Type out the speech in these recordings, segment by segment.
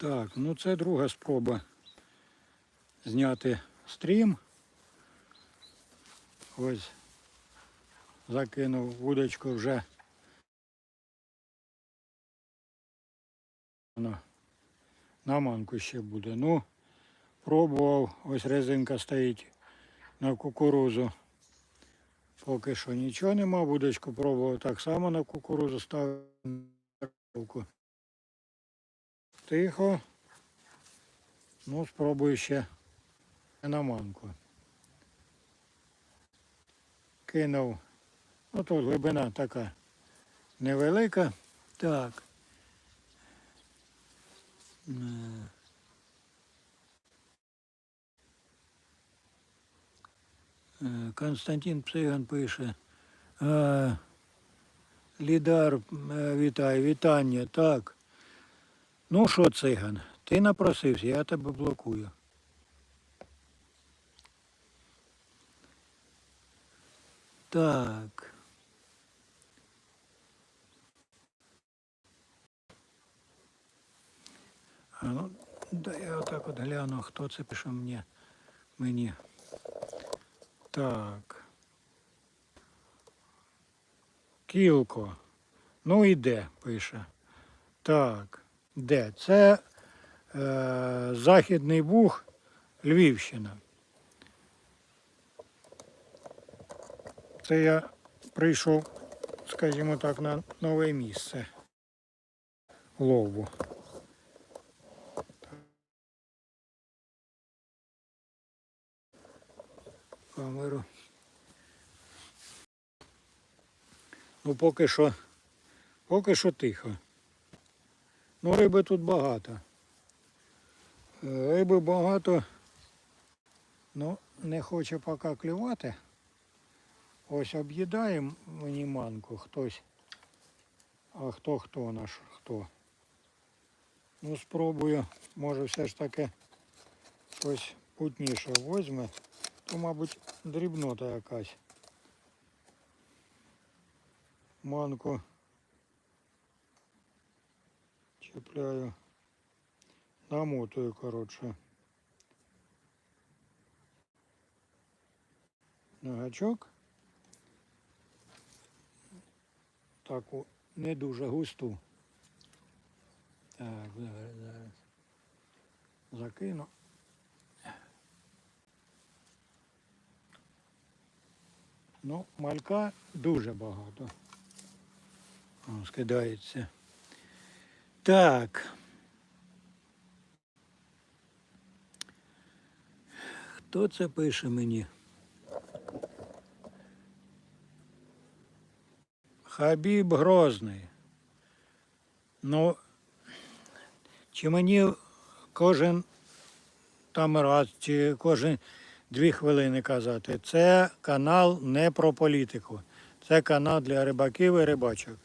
Так, ну це друга спроба зняти стрім. Ось закинув вудочку вже. На манку ще буде. Ну, пробував, ось резинка стоїть на кукурузу. Поки що нічого нема, вудочку пробував так само на кукурузу ставив. Тихо. Ну, спробую ще на манку. Кинув. Ну тут глибина така невелика. Так. Е, Константин Псиган пише. е, Лідар, е, вітаю, вітання. Так. Ну що, циган, ти напросився, я тебе блокую. Так. А ну, да я отак от гляну, хто це пише мені. мені. Так. Кілко. Ну і де, пише. Так. Де? Це е, Західний Буг, Львівщина. Це я прийшов, скажімо так, на нове місце лову. Камеру. Ну поки що, поки що тихо. Ну, риби тут багато. Риби багато, ну не хоче поки клювати. Ось об'їдаємо мені манку хтось. А хто хто наш хто. Ну спробую, може все ж таки щось путніше возьме. То, мабуть, дрібнота якась. Манку чіпляю. Намотую, коротше. На гачок. Таку не дуже густу. Так, зараз, зараз. Закину. Ну, малька дуже багато. Скидається. Так. Хто це пише мені? Хабіб Грозний. Ну, чи мені кожен там раз, чи кожен дві хвилини казати, це канал не про політику. Це канал для рибаків і рибачок.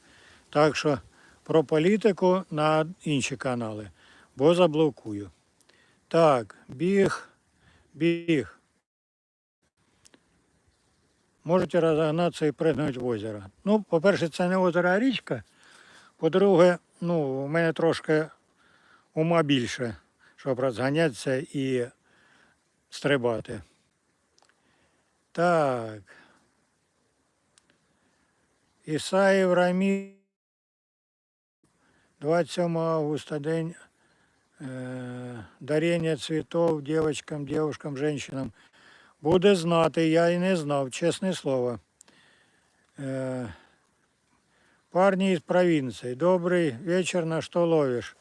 Так що про політику на інші канали, бо заблокую. Так, біг, біг. Можете розогнатися і пригнути в озеро. Ну, по-перше, це не озеро, а річка. По-друге, ну, у мене трошки ума більше, щоб розганятися і стрибати. Так. Ісаїв Рамі. 27 августа день э, дарення цвітов девочкам, девушкам, женщинам. Буде знати, я і не знав, чесне слово. Э, парни из провинции, добрый вечер, на що ловиш?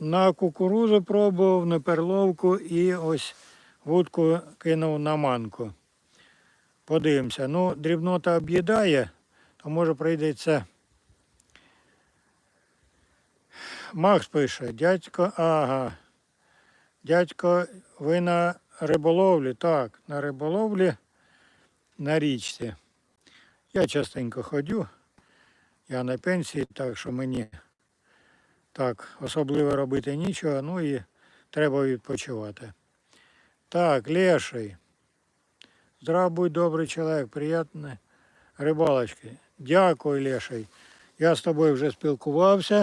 На кукурузу пробував, на перловку і ось вудку кинув на манку. Подивимося. Ну, дрібнота об'їдає, то може прийдеться. Макс пише, дядько, ага. Дядько, ви на риболовлі? Так, на риболовлі на річці. Я частенько ходю. Я на пенсії, так що мені так особливо робити нічого, ну і треба відпочивати. Так, леший. Здрав будь добрий чоловік, приємне рибалочки. Дякую, Леший. Я з тобою вже спілкувався.